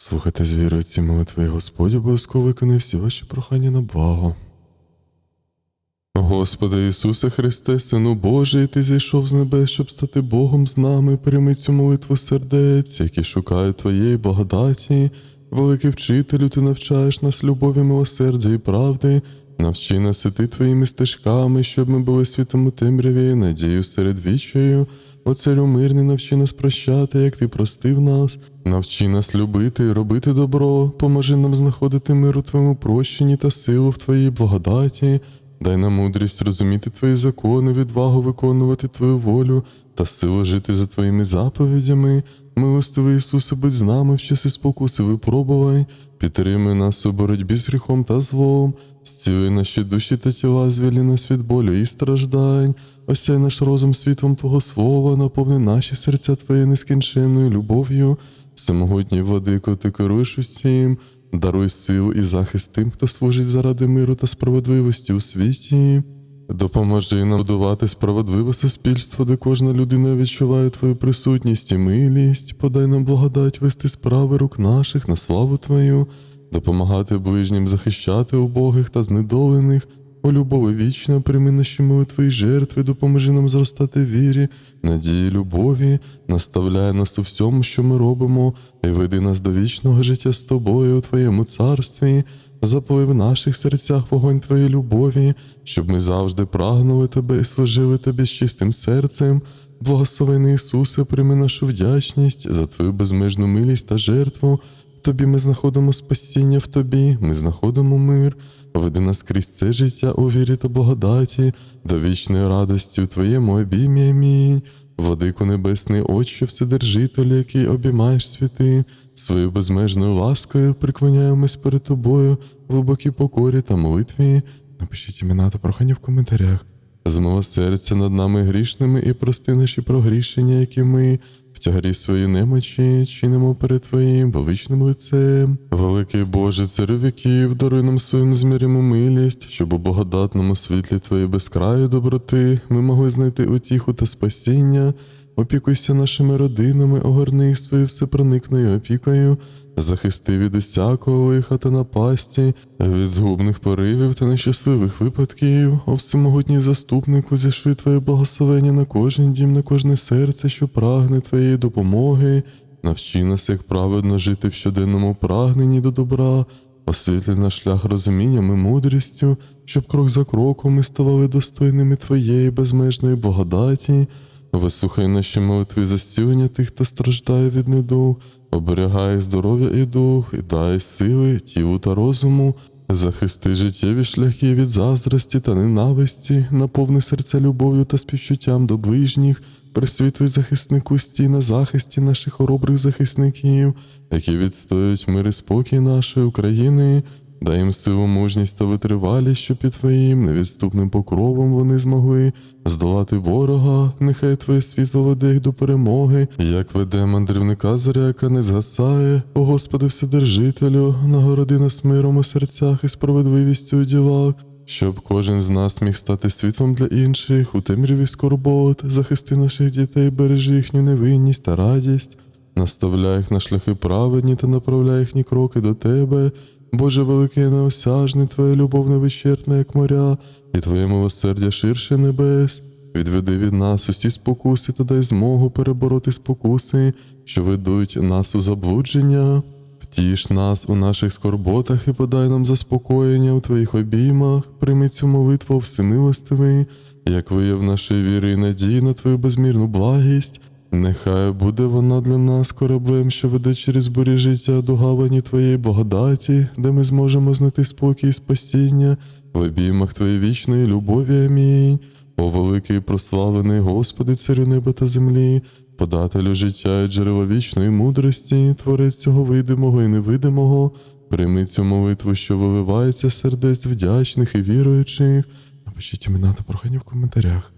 Слухайте з вірою ці молитви, і Господь обов'язково виконає всі ваші прохання на благо. Господи Ісусе Христе, Сину Божий, Ти зійшов з небес, щоб стати Богом з нами, прийми цю молитву сердець, які шукають Твоєї благодаті. Великий вчителю, Ти навчаєш нас любові, милосердя і правди, навчи нас іти Твоїми стежками, щоб ми були світом у темряві, надію серед вічою. О царю мирний, навчи нас прощати, як ти простив нас, навчи нас любити робити добро, поможи нам знаходити мир у Твоєму прощенні та силу в Твоїй благодаті. Дай нам мудрість розуміти Твої закони, відвагу виконувати Твою волю та силу жити за Твоїми заповідями. Милостивий Ісусе, будь з нами в часи спокуси випробувань, підтримуй нас у боротьбі з гріхом та злом, зціли наші душі та тіла, звільни нас від болю і страждань, осяй наш розум світлом Твого Слова, наповни наші серця Твоєю нескінченною любов'ю, всемогутній владико, Ти керуєш усім, даруй сил і захист тим, хто служить заради миру та справедливості у світі. Допоможи нам будувати справедливе суспільство, де кожна людина відчуває твою присутність і милість. Подай нам благодать вести справи рук наших на славу Твою, допомагати ближнім захищати убогих та знедолених. О любові вічна, прийми наші молитви і жертви, допоможи нам зростати вірі, надії, любові, наставляй нас у всьому, що ми робимо, і веди нас до вічного життя з тобою у Твоєму царстві. Запали в наших серцях вогонь Твоєї любові, щоб ми завжди прагнули Тебе і служили Тобі з чистим серцем. Благословений Ісусе, прийми нашу вдячність за Твою безмежну милість та жертву. В Тобі ми знаходимо спасіння в Тобі, ми знаходимо мир. Веди нас крізь це життя у вірі та благодаті, до вічної радості у Твоєму обіймі. Амінь. Владику Небесний Отче, Вседержителю, який обіймаєш світи, своєю безмежною ласкою приклоняємось перед тобою в глибокій покорі та молитві. Напишіть імена та прохання в коментарях. Змилосердя над нами грішними і прости наші прогрішення, які ми в тягарі свої немочі чинимо перед Твоїм величним лицем. Великий Боже, царю віків, даруй нам свою незміріму милість, щоб у благодатному світлі Твоєї безкраю доброти ми могли знайти утіху та спасіння. Опікуйся нашими родинами, огорни їх своєю всепроникною опікою, захисти від усякого лиха та напасті, від згубних поривів та нещасливих випадків, о всемогутній заступнику, зішли Твоє благословення на кожен дім, на кожне серце, що прагне Твоєї допомоги. Навчи нас, як праведно жити в щоденному прагненні до добра, освітлі наш шлях розумінням і мудрістю, щоб крок за кроком ми ставали достойними Твоєї безмежної благодаті. Вислухай наші молитви за зцілення тих, хто страждає від недуг, оберігай здоров'я і дух, і дай сили, тілу та розуму, захисти життєві шляхи від заздрості та ненависті, наповни серця любов'ю та співчуттям до ближніх, присвітли захиснику стій на захисті наших хоробрих захисників, які відстоюють мир і спокій нашої України. Дай їм силу, мужність та витривалість, щоб під твоїм невідступним покровом вони змогли здолати ворога. Нехай твоє світло веде їх до перемоги, як веде мандрівника зоря, яка не згасає. О Господи, Вседержителю, нагороди нас миром у серцях і справедливістю у ділах. Щоб кожен з нас міг стати світлом для інших у темряві скорбот, захисти наших дітей, бережи їхню невинність та радість, наставляй їх на шляхи праведні та направляй їхні кроки до тебе. Боже великий неосяжний, Твоя любов невичерпна, як моря, і Твоє милосердя ширше небес. Відведи від нас усі спокуси та дай змогу перебороти спокуси, що ведуть нас у заблудження. Втіш нас у наших скорботах і подай нам заспокоєння у Твоїх обіймах, прийми цю молитву всемилостивий, як вияв нашої віри і надії на Твою безмірну благість. Нехай буде вона для нас кораблем, що веде через бурі життя до гавані Твоєї благодаті, де ми зможемо знайти спокій і спасіння в обіймах Твоєї вічної любові. Амінь. О великий прославлений Господи, царю неба та землі, подателю життя і джерело вічної мудрості, творець цього видимого і невидимого, прийми цю молитву, що виливається сердець вдячних і віруючих. Напишіть імена та прохання в коментарях.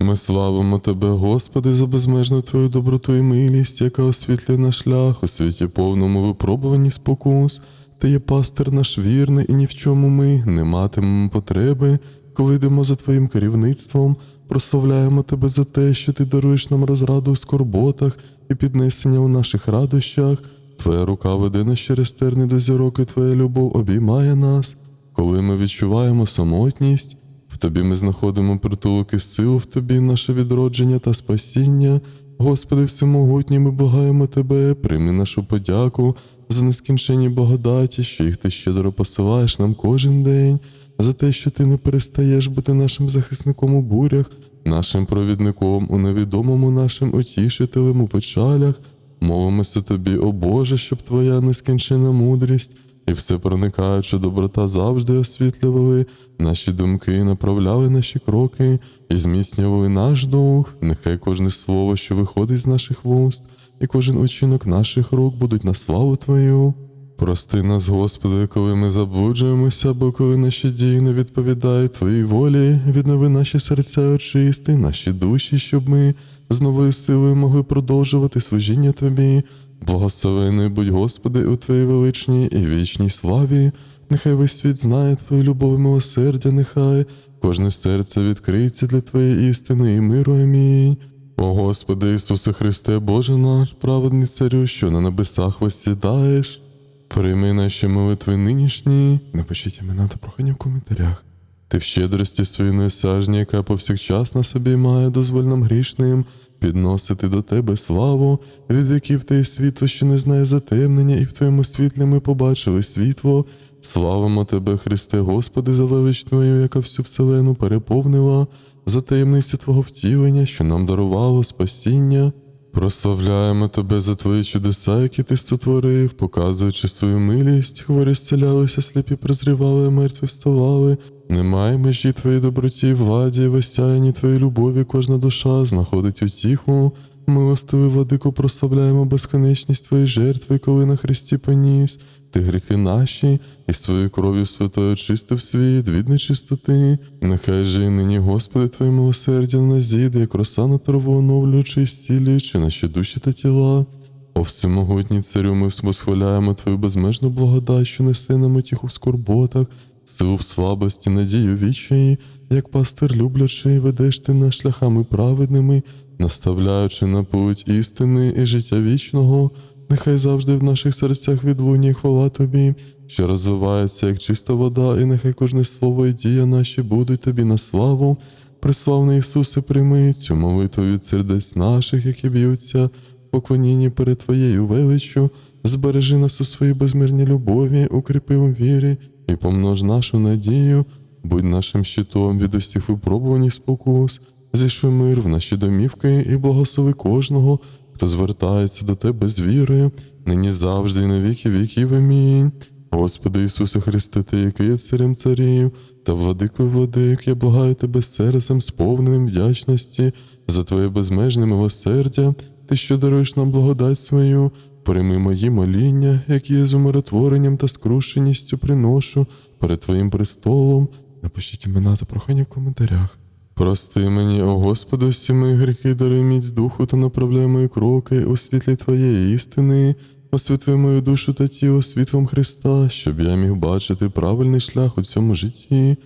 Ми славимо Тебе, Господи, за безмежну Твою доброту і милість, яка освітлює наш шлях у світі повному випробуванні спокус. Ти є пастир наш вірний, і ні в чому ми не матимемо потреби, коли йдемо за Твоїм керівництвом. Прославляємо Тебе за те, що Ти даруєш нам розраду у скорботах і піднесення у наших радощах. Твоя рука веде нас через терни до зірок, і Твоя любов обіймає нас. Коли ми відчуваємо самотність, тобі ми знаходимо притулок і силу в тобі, наше відродження та спасіння. Господи, всемогутній, ми благаємо Тебе, прийми нашу подяку за нескінченні благодаті, що їх ти щедро посилаєш нам кожен день, за те, що ти не перестаєш бути нашим захисником у бурях, нашим провідником у невідомому, нашим утішителем у печалях. Молимося тобі, о Боже, щоб твоя нескінчена мудрість і все проникаюча доброта завжди освітлювали наші думки, направляли наші кроки і зміцнювали наш дух. Нехай кожне слово, що виходить з наших вуст, і кожен учинок наших рук будуть на славу Твою. Прости нас, Господи, коли ми заблуджуємося, або коли наші дії не відповідають Твоїй волі, віднови наші серця очисти, наші душі, щоб ми з новою силою могли продовжувати служіння Тобі. Благословений будь, Господи, у Твоїй величній і вічній славі. Нехай весь світ знає Твою любов і милосердя, нехай кожне серце відкриється для Твоєї істини і миру. Амінь. О Господи Ісусе Христе, Боже наш, праведний царю, що на небесах восідаєш. Прийми наші молитви нинішні, напишіть імена та прохання в коментарях. Ти в щедрості своїй неосяжній, яка повсякчас на собі має, дозволь нам грішним підносити до тебе славу, від віків ти світло, що не знає затемнення, і в твоєму світлі ми побачили світло. Славимо тебе, Христе, Господи, за велич Твою, яка всю вселену переповнила, за таємницю Твого втілення, що нам дарувало спасіння. Прославляємо тебе за твої чудеса, які ти створив, показуючи свою милість, хворі зцілялися, сліпі прозрівали, мертві вставали. Немає межі твоїй доброті, владі, весяйні твоїй любові, кожна душа знаходить утіху. Милостивий владику, прославляємо безконечність твоєї жертви, коли на хресті поніс. Ти гріхи наші, і своєю кров'ю святою очистив світ від нечистоти. Нехай же і нині, Господи, Твоє милосердя на зійде, як роса на траву, оновлюючи і зцілюючи наші душі та тіла. О всемогутній царю, ми восхваляємо Твою безмежну благодать, що несе нам утіху в скорботах, силу в слабості, надію вічої, як пастир люблячий, ведеш ти нас шляхами праведними, наставляючи на путь істини і життя вічного. Нехай завжди в наших серцях відлунює хвала Тобі, що розвивається як чиста вода, і нехай кожне слово і дія наші будуть Тобі на славу. Приславний Ісусе, прийми цю молитву від сердець наших, які б'ються в поклонінні перед Твоєю величчю, збережи нас у своїй безмірній любові, укріпи у вірі і помнож нашу надію, будь нашим щитом від усіх випробувань спокус, зійшли мир в наші домівки і благослови кожного, хто звертається до Тебе з вірою, нині завжди і на віки віків. Амінь. Господи Ісусе Христе, Ти, який є царем царів та владикою владик, я благаю Тебе серцем, сповненим вдячності за Твоє безмежне милосердя, Ти, що даруєш нам благодать свою, прийми мої моління, які я з умиротворенням та скрушеністю приношу перед Твоїм престолом. Напишіть імена та прохання в коментарях. Прости мені, о Господи, всі мої гріхи, даруй міць духу та направляй мої кроки у світлі Твоєї істини. Освітли мою душу та тіло світлом Христа, щоб я міг бачити правильний шлях у цьому житті.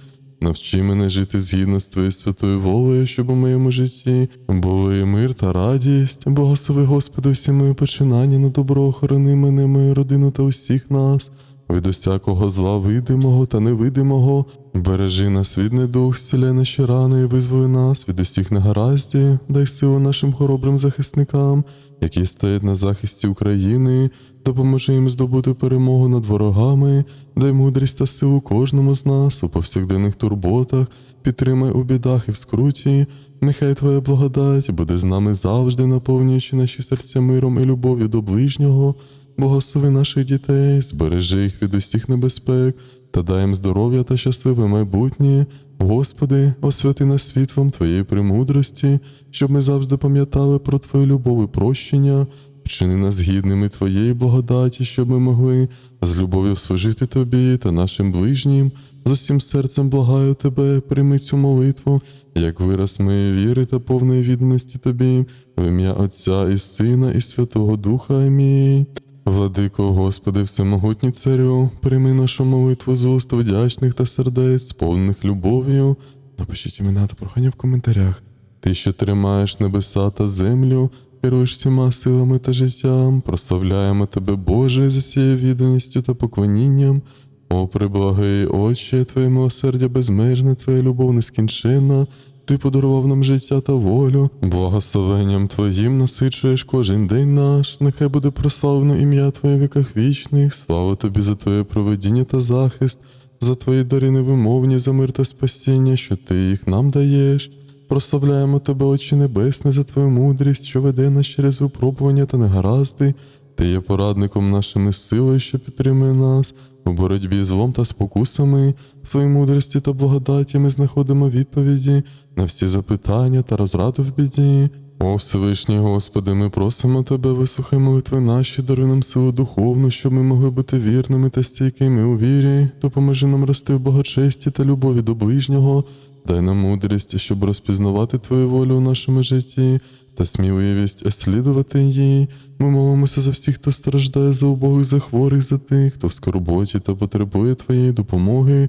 Навчи мене жити згідно з Твоєю святою волею, щоб у моєму житті були мир та радість. Благослови, Господи, всі мої починання на добро, охорони мене, мою родину та усіх нас. Від усякого зла видимого та невидимого, бережи нас від недух, зціляй наші рани і визволи нас від усіх негараздів, дай силу нашим хоробрим захисникам, які стоять на захисті України, допоможи їм здобути перемогу над ворогами, дай мудрість та силу кожному з нас у повсякденних турботах, підтримай у бідах і в скруті. Нехай Твоя благодать буде з нами завжди, наповнюючи наші серця миром і любов'ю до ближнього. Благослови наших дітей, збережи їх від усіх небезпек та дай їм здоров'я та щасливе майбутнє. Господи, освяти нас світлом Твоєї премудрості, щоб ми завжди пам'ятали про Твою любов і прощення. Вчини нас гідними Твоєї благодаті, щоб ми могли з любов'ю служити Тобі та нашим ближнім. З усім серцем благаю Тебе, прийми цю молитву, як вираз моєї віри та повної відданості Тобі, в ім'я Отця і Сина, і Святого Духа. Амінь. Владико, Господи, всемогутній царю, прийми нашу молитву з уст вдячних та сердець, сповнених любов'ю. Напишіть імена та прохання в коментарях. Ти, що тримаєш небеса та землю, керуєш всіма силами та життям, прославляємо тебе, Боже, з усією відданістю та поклонінням. О, приблагий Отче, Твоє милосердя безмежне, Твоя любов нескінченна. Ти подарував нам життя та волю, благословенням Твоїм насичуєш кожен день наш. Нехай буде прославлено ім'я Твоє в віках вічних. Слава Тобі за Твоє проведіння та захист, за Твої дари невимовні, за мир та спасіння, що Ти їх нам даєш. Прославляємо Тебе, Отче Небесне, за Твою мудрість, що веде нас через випробування та негаразди. Ти є порадником нашими силою, що підтримує нас у боротьбі з злом та спокусами. В Твоїй мудрості та благодаті ми знаходимо відповіді на всі запитання та розраду в біді. О Всевишній Господи, ми просимо Тебе, вислухай молитви наші, даруй нам силу духовну, щоб ми могли бути вірними та стійкими у вірі. Допоможи нам рости в благочесті та любові до ближнього. Дай нам мудрість, щоб розпізнавати Твою волю у нашому житті та сміливість слідувати її. Ми молимося за всіх, хто страждає, за убогих, за хворих, за тих, хто в скорботі та потребує Твоєї допомоги.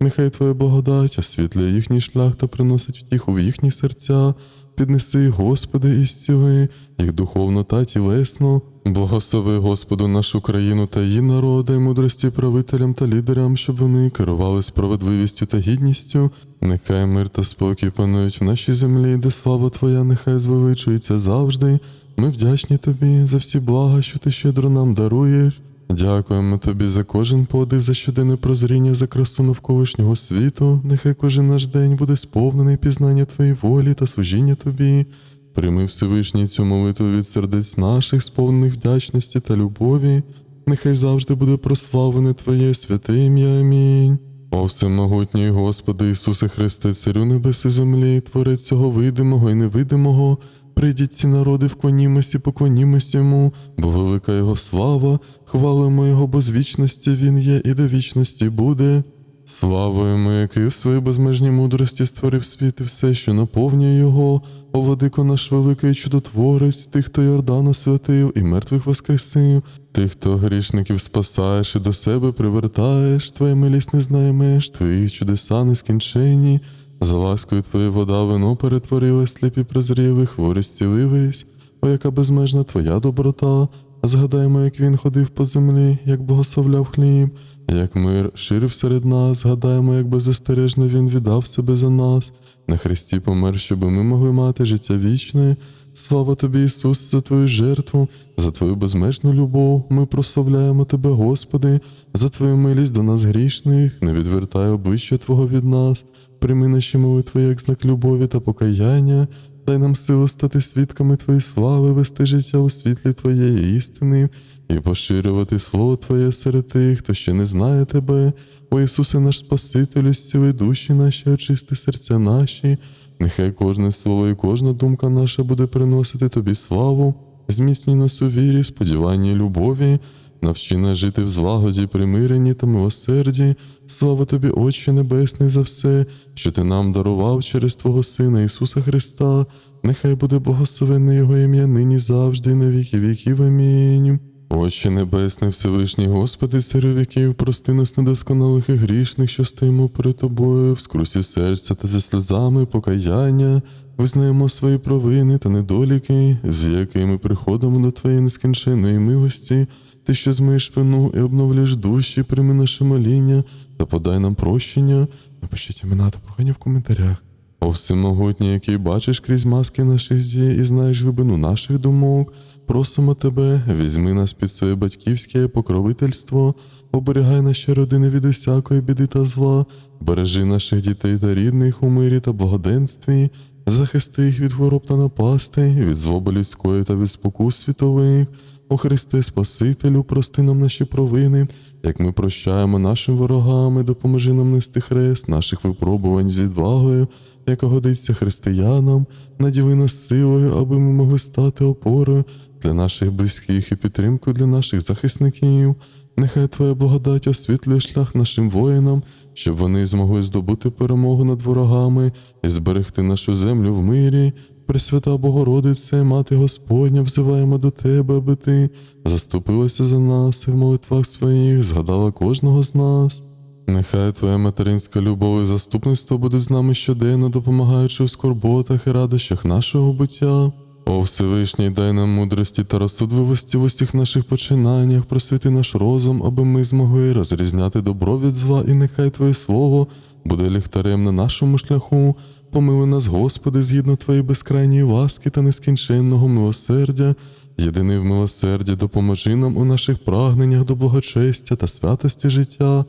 Нехай Твоя благодать освітлює їхній шлях та приносить втіху в їхні серця. Піднеси, Господи, і зціли їх духовно та тілесно. Благослови, Господу, нашу країну та її народи, мудрості правителям та лідерам, щоб вони керували справедливістю та гідністю. Нехай мир та спокій панують в нашій землі, де слава Твоя нехай звеличується завжди. Ми вдячні Тобі за всі блага, що ти щедро нам даруєш. Дякуємо тобі за кожен подих, за щоденне прозріння, за красу навколишнього світу. Нехай кожен наш день буде сповнений пізнання Твоєї волі та служіння Тобі. Прийми Всевишній цю молитву від сердець наших, сповнених вдячності та любові. Нехай завжди буде прославлене Твоє святе ім'я. Амінь. О всемогутній Господи Ісусе Христе, Царю небес і землі, Творець цього видимого і невидимого. Прийдіть ці народи, вклонімось і поклонімось йому, бо велика його слава, хвалимо його, бо він є і до вічності буде. Славуємо, який у своїй безмежній мудрості створив світ і все, що наповнює його, о владико наш великий чудотворець, тих, хто Йордана святив і мертвих воскресив, тих, хто грішників спасаєш і до себе привертаєш, твоя милість не знає меж, твої чудеса нескінчені. За ласкою твоєї вода вино перетворилась, сліпі прозріли, хворі зцілились, О, яка безмежна твоя доброта. Згадаймо, як він ходив по землі, як благословляв хліб, як мир ширив серед нас, згадаймо, як беззастережно він віддав себе за нас. На хресті помер, щоби ми могли мати життя вічне. Слава тобі, Ісус, за твою жертву, за твою безмежну любов. Ми прославляємо Тебе, Господи, за твою милість до нас грішних, не відвертай обличчя Твого від нас, прийми наші молитви як знак любові та покаяння. Дай нам силу стати свідками Твоєї слави, вести життя у світлі Твоєї істини і поширювати Слово Твоє серед тих, хто ще не знає Тебе. О Ісусе, наш Спасителю, зціли душі наші, очисти серця наші. Нехай кожне слово і кожна думка наша буде приносити Тобі славу, зміцнюй нас у вірі, сподіванні і любові. Навчи жити в злагоді, примиренні та милосерді. Слава тобі, Отче Небесний, за все, що ти нам дарував через Твого Сина Ісуса Христа. Нехай буде благословенне Його ім'я нині завжди, і на віки віків. Амінь. Отче Небесний, Всевишній Господи, царю віків, прости нас недосконалих і грішних, що стоїмо перед тобою, в скрусі серця та зі сльозами покаяння, визнаємо свої провини та недоліки, з якими приходимо до Твоєї нескінченної милості. Ти що змиєш вину і обновлюєш душі, прийми наше моління та подай нам прощення. Напишіть імена та прохання в коментарях. О всемогутній, який бачиш крізь маски наших дій і знаєш глибину наших думок, просимо тебе, візьми нас під своє батьківське покровительство, оберігай наші родини від усякої біди та зла, бережи наших дітей та рідних у мирі та благоденстві, захисти їх від хвороб та напасти, від злоби людської та від спокус світових. О Христе Спасителю, прости нам наші провини, як ми прощаємо нашим ворогам, і допоможи нам нести хрест наших випробувань з відвагою, яка годиться християнам, наділи нас силою, аби ми могли стати опорою для наших близьких і підтримкою для наших захисників. Нехай Твоя благодать освітлює шлях нашим воїнам, щоб вони змогли здобути перемогу над ворогами і зберегти нашу землю в мирі. Пресвята Богородице, Мати Господня, взиваємо до Тебе, аби Ти заступилася за нас і в молитвах своїх, згадала кожного з нас. Нехай Твоя материнська любов і заступництво буде з нами щоденно, допомагаючи у скорботах і радощах нашого буття. О Всевишній, дай нам мудрості та розсудливості в усіх наших починаннях, просвіти наш розум, аби ми змогли розрізняти добро від зла, і нехай Твоє Слово буде ліхтарем на нашому шляху. Помилуй нас, Господи, згідно Твоєї безкрайньої ласки та нескінченного милосердя. Єдиний в милосерді, допоможи нам у наших прагненнях до благочестя та святості життя.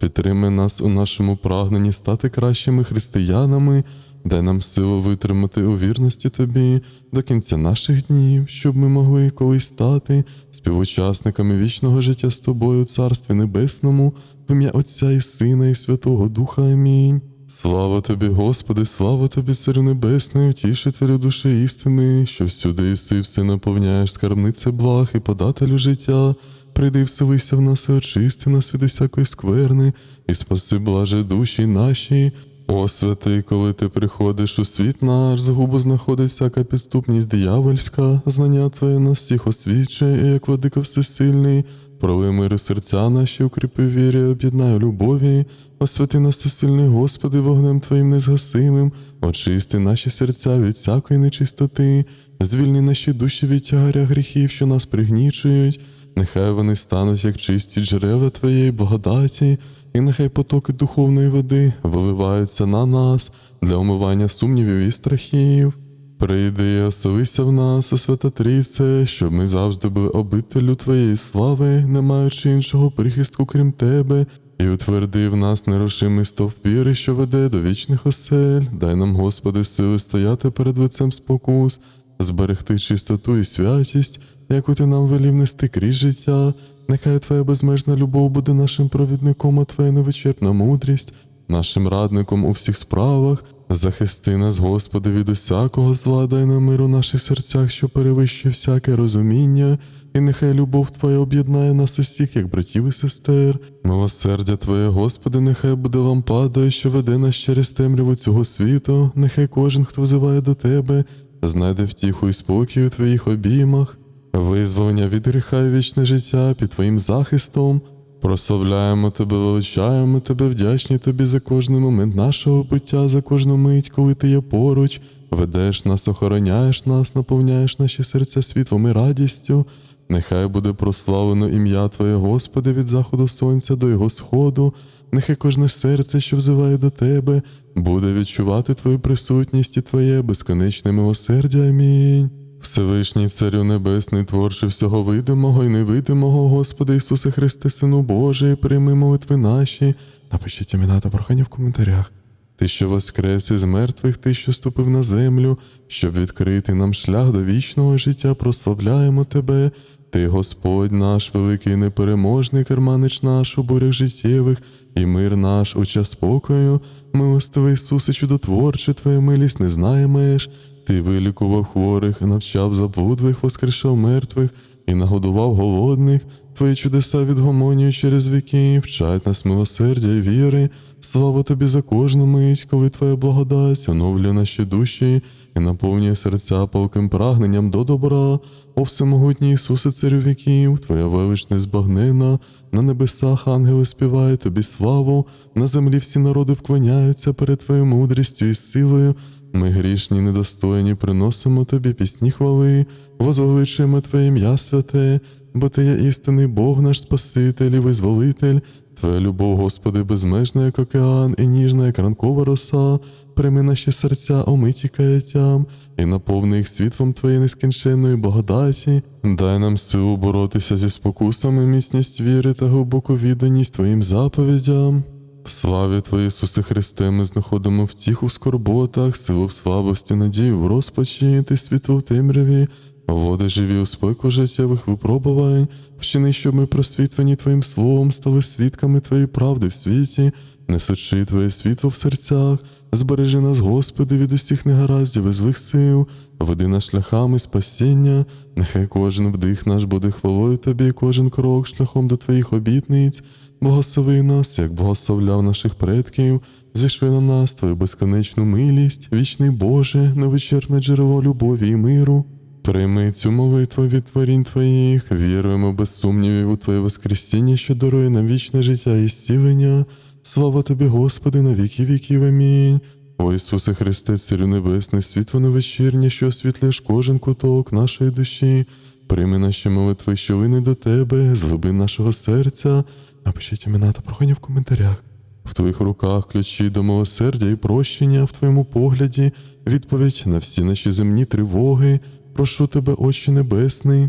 Підтримай нас у нашому прагненні стати кращими християнами, дай нам силу витримати у вірності Тобі до кінця наших днів, щоб ми могли колись стати співучасниками вічного життя з Тобою, Царстві Небесному, в ім'я Отця і Сина, і Святого Духа. Амінь. Слава тобі, Господи, слава тобі, Царю Небесний, утішителю душі істини, що всюди єси все наповняєш скарбниця благ і подателю життя. Прийди, вселися в нас і очисти нас від усякої скверни, і спаси, блаже душі наші. О, святий, коли ти приходиш у світ наш, згубу знаходить всяка підступність диявольська, знання Твоє нас всіх освічує, і як владика всесильний, Проли мири серця наші, укріпи вірі, об'єднай любові, освяти нас всесильний, Господи, вогнем Твоїм незгасимим, очисти наші серця від всякої нечистоти, звільни наші душі від тягаря гріхів, що нас пригнічують, нехай вони стануть як чисті джерела Твоєї благодаті, і нехай потоки духовної води виливаються на нас для омивання сумнівів і страхів. Прийди і оселися в нас, у свята Трійце, щоб ми завжди були обителю Твоєї слави, не маючи іншого прихистку, крім Тебе, і утверди в нас нерушимий стовп віри, що веде до вічних осель. Дай нам, Господи, сили стояти перед лицем спокус, зберегти чистоту і святість, яку ти нам велів нести крізь життя. Нехай Твоя безмежна любов буде нашим провідником, а Твоя невичерпна мудрість, нашим радником у всіх справах. Захисти нас, Господи, від усякого зла, дай нам мир у наших серцях, що перевищує всяке розуміння, і нехай любов Твоя об'єднає нас усіх, як братів і сестер. Милосердя Твоє, Господи, нехай буде лампадою, що веде нас через темряву цього світу, нехай кожен, хто взиває до Тебе, знайде втіху і спокій у Твоїх обіймах, визволення від гріха і вічне життя під Твоїм захистом. Прославляємо тебе, величаємо тебе, вдячні тобі за кожний момент нашого буття, за кожну мить, коли ти є поруч, ведеш нас, охороняєш нас, наповняєш наші серця світлом і радістю. Нехай буде прославлено ім'я Твоє, Господи, від заходу сонця до його сходу. Нехай кожне серце, що взиває до Тебе, буде відчувати Твою присутність і Твоє безконечне милосердя. Амінь. Всевишній Царю Небесний, творче всього видимого і невидимого, Господи Ісусе Христе, Сину Божий, прийми молитви наші. Напишіть імена та прохання в коментарях. Ти, що воскрес із мертвих, ти, що ступив на землю, щоб відкрити нам шлях до вічного життя, прославляємо Тебе. Ти, Господь наш, великий непереможний, керманич наш у бурях життєвих, і мир наш у час спокою, милостивий Ісусе, чудотворче, Твоя милість не знає меж. Ти вилікував хворих, навчав заблудлих, воскрешав мертвих і нагодував голодних. Твої чудеса відгомонюють через віки, вчать нас милосердя і віри. Слава тобі за кожну мить, коли твоя благодать оновлює наші душі і наповнює серця палким прагненням до добра. О всемогутній Ісусе, царю віків, Твоя велич незбагнена, на небесах ангели співають тобі славу, на землі всі народи вклоняються перед Твоєю мудрістю і силою. Ми грішні, недостойні, приносимо тобі пісні хвали, возвеличуємо Твоє ім'я святе, бо Ти є істинний Бог наш Спаситель і визволитель. Твоя любов, Господи, безмежна, як океан, і ніжна, як ранкова роса, прийми наші серця, омиті каяттям, і наповни їх світлом Твоєї нескінченної благодаті. Дай нам силу боротися зі спокусами, міцність віри та глибоку відданість Твоїм заповідям. Славі Твоє, Ісусе Христе, ми знаходимо втіху в скорботах, силу в слабості, надію в розпачі, ти світло в темряві, води живі у спеку життєвих випробувань, вчини, щоб ми просвітлені Твоїм словом стали свідками Твоєї правди в світі, несучи Твоє світло в серцях, збережи нас, Господи, від усіх негараздів і злих сил, веди нас шляхами спасіння, нехай кожен вдих наш буде хвалою Тобі, кожен крок шляхом до Твоїх обітниць. Благослови нас, як благословляв наших предків, зійшли на нас Твою безконечну милість, вічний Боже, невичерпне джерело любові і миру. Прийми цю молитву від творінь Твоїх, віруємо без сумнівів у Твоє Воскресіння, що дарує нам вічне життя і зцілення. Слава Тобі, Господи, на віки віків. Амінь. О Ісусе Христе, Царю Небесний, світло невечірнє, що освітлюєш кожен куток нашої душі. Прийми наші молитви, що вини до Тебе, з глибин нашого серця. Напишіть імена та прохання в коментарях. В твоїх руках ключі до милосердя і прощення, в твоєму погляді відповідь на всі наші земні тривоги. Прошу тебе, Отче Небесний.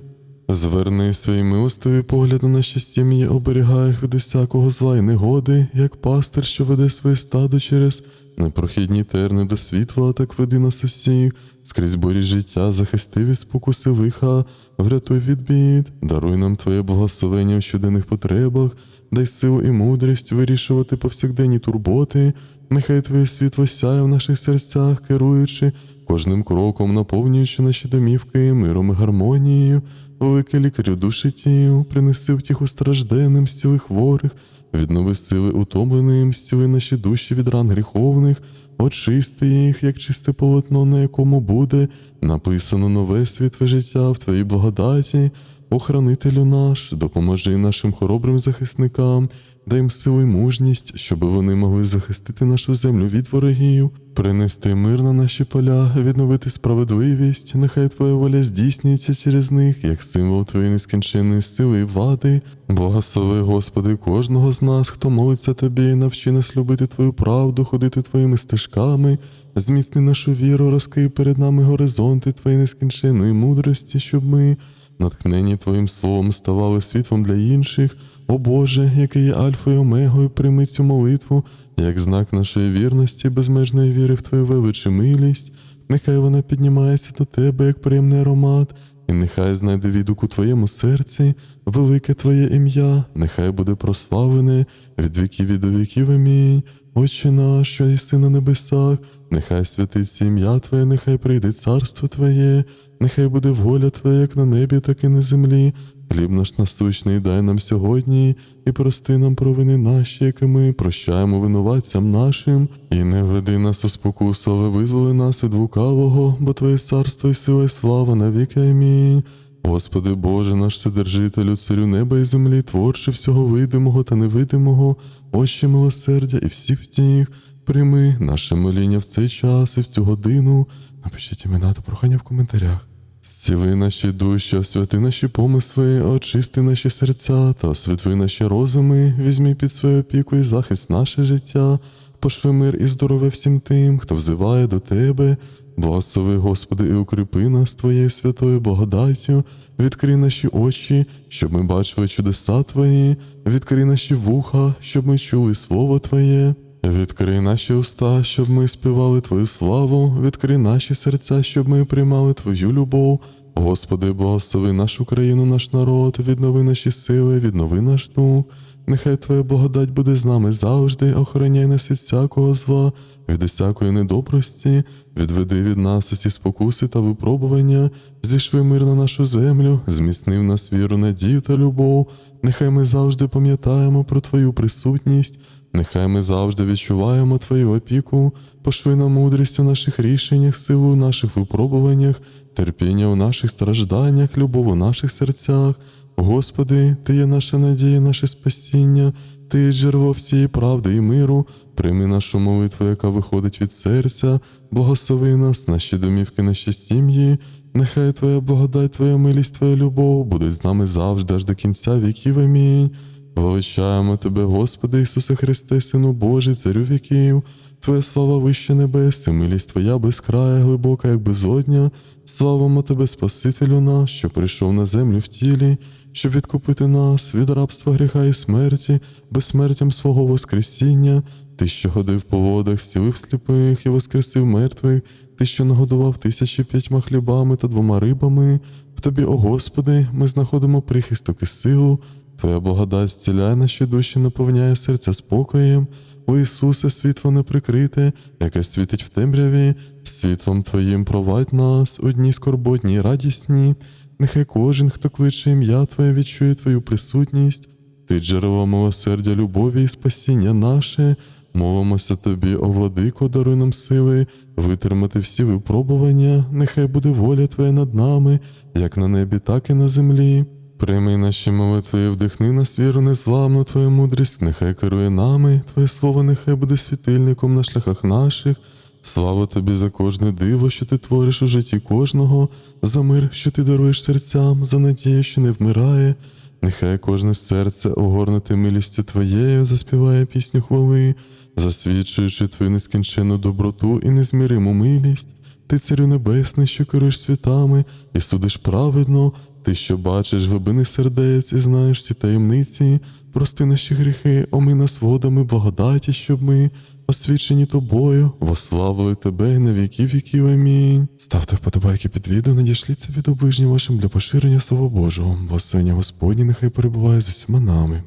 Зверни свої милостиві погляди на наші сім'ї, оберігай їх від усякого зла і негоди, як пастир, що веде своє стадо через непрохідні терни до світла, так веди нас усіх, скрізь борі життя, захисти від спокуси лиха, врятуй від бід, даруй нам Твоє благословення у щоденних потребах, дай силу і мудрість вирішувати повсякденні турботи, нехай Твоє світло сяє в наших серцях, керуючи кожним кроком, наповнюючи наші домівки миром і гармонією. Великий лікарю душі тію, принеси втіху стражденним, зціли хворих, віднови сили утомленим, зціли наші душі від ран гріховних, очисти їх, як чисте полотно, на якому буде написано нове світле життя в Твоїй благодаті, охранителю наш, допоможи нашим хоробрим захисникам, дай їм силу й мужність, щоб вони могли захистити нашу землю від ворогів, принести мир на наші поля, відновити справедливість, нехай Твоя воля здійснюється через них, як символ Твоєї нескінченної сили і влади. Благослови, Господи, кожного з нас, хто молиться Тобі, навчи нас любити Твою правду, ходити Твоїми стежками, зміцни нашу віру, розкрий перед нами горизонти Твоєї нескінченної мудрості, щоб ми натхнені Твоїм словом, ставали світлом для інших. О Боже, який є Альфою і Омегою, прийми цю молитву, як знак нашої вірності, безмежної віри в Твою велич і милість. Нехай вона піднімається до Тебе, як приємний аромат, і нехай знайде відгук у Твоєму серці, велике Твоє ім'я, нехай буде прославлене від віків і до віків. Амінь. Отче наш, що єси на небесах, нехай святиться ім'я Твоє, нехай прийде царство Твоє, нехай буде воля Твоя, як на небі, так і на землі. Хліб наш насущний дай нам сьогодні, і прости нам провини наші, які ми прощаємо винуватцям нашим, і не веди нас у спокусу, але визволи нас від лукавого, бо Твоє царство і сила, і слава навіки. Амінь. Господи Боже, наш Вседержителю, царю неба і землі, творче всього видимого та невидимого, Отче милосердя і всіх втіх, прийми наше моління в цей час і в цю годину. Напишіть імена та прохання в коментарях. Зціли наші душі, освяти наші помисли, очисти наші серця та освітли наші розуми, візьми під свою опіку і захист наше життя, пошли мир і здоров'я всім тим, хто взиває до Тебе. Благослови, Господи, і укріпи нас Твоєю святою благодаттю, відкрий наші очі, щоб ми бачили чудеса Твої, відкрий наші вуха, щоб ми чули Слово Твоє. Відкрий наші уста, щоб ми співали Твою славу, відкрий наші серця, щоб ми приймали Твою любов. Господи, благослови нашу країну, наш народ, віднови наші сили, віднови наш дух. Нехай Твоя благодать буде з нами завжди, охороняй нас від всякого зла, від усякої недобрості, відведи від нас усі спокуси та випробування, зійшли мир на нашу землю, зміцни в нас віру, надію та любов. Нехай ми завжди пам'ятаємо про Твою присутність. Нехай ми завжди відчуваємо Твою опіку, пошли нам мудрість у наших рішеннях, силу у наших випробуваннях, терпіння у наших стражданнях, любов у наших серцях. Господи, Ти є наша надія, наше спасіння, Ти джерело всієї правди і миру. Прийми нашу молитву, яка виходить від серця, благослови нас, наші домівки, наші сім'ї. Нехай Твоя благодать, Твоя милість, Твоя любов будуть з нами завжди, аж до кінця віків. Амінь. Величаємо Тебе, Господи Ісусе Христе, Сину Божий, Царю віків, Твоя слава вище небес, милість Твоя безкрая, глибока, як безодня. Славимо Тебе, Спасителю наш, що прийшов на землю в тілі, щоб відкупити нас від рабства гріха і смерті, безсмертям свого Воскресіння. Ти, що ходив по водах, зцілив сліпих і воскресив мертвих, ти, що нагодував тисячі п'ятьма хлібами та двома рибами. В тобі, о Господи, ми знаходимо прихисток і силу. Твоя благодать зціляє наші душі, наповняє серця спокоєм. О Ісусе, світло неприкрите, яке світить в темряві, світлом Твоїм провадь нас у дні скорботні й радісні. Нехай кожен, хто кличе ім'я Твоє, відчує Твою присутність. Ти джерело милосердя, любові і спасіння наше. Молимося тобі, о владико, даруй нам сили, витримати всі випробування, нехай буде воля Твоя над нами, як на небі, так і на землі. Прийми наші молитви вдихни нас віру незламну, Твою мудрість, нехай керує нами, Твоє слово нехай буде світильником на шляхах наших. Слава тобі за кожне диво, що ти твориш у житті кожного, за мир, що ти даруєш серцям, за надію, що не вмирає. Нехай кожне серце, огорнуте милістю твоєю, заспіває пісню хвали, засвідчуючи твою нескінченну доброту і незміриму милість. Ти, царю небесний, що керуєш світами і судиш праведно, ти, що бачиш глибини сердець і знаєш ці таємниці, прости наші гріхи, оми нас водами благодаті, щоб ми, освічені тобою, вославили тебе на віки віків. Амінь. Ставте вподобайки під відео, надішліться від оближні вашим для поширення Слова Божого. Благословення Господні нехай перебуває з усіма нами.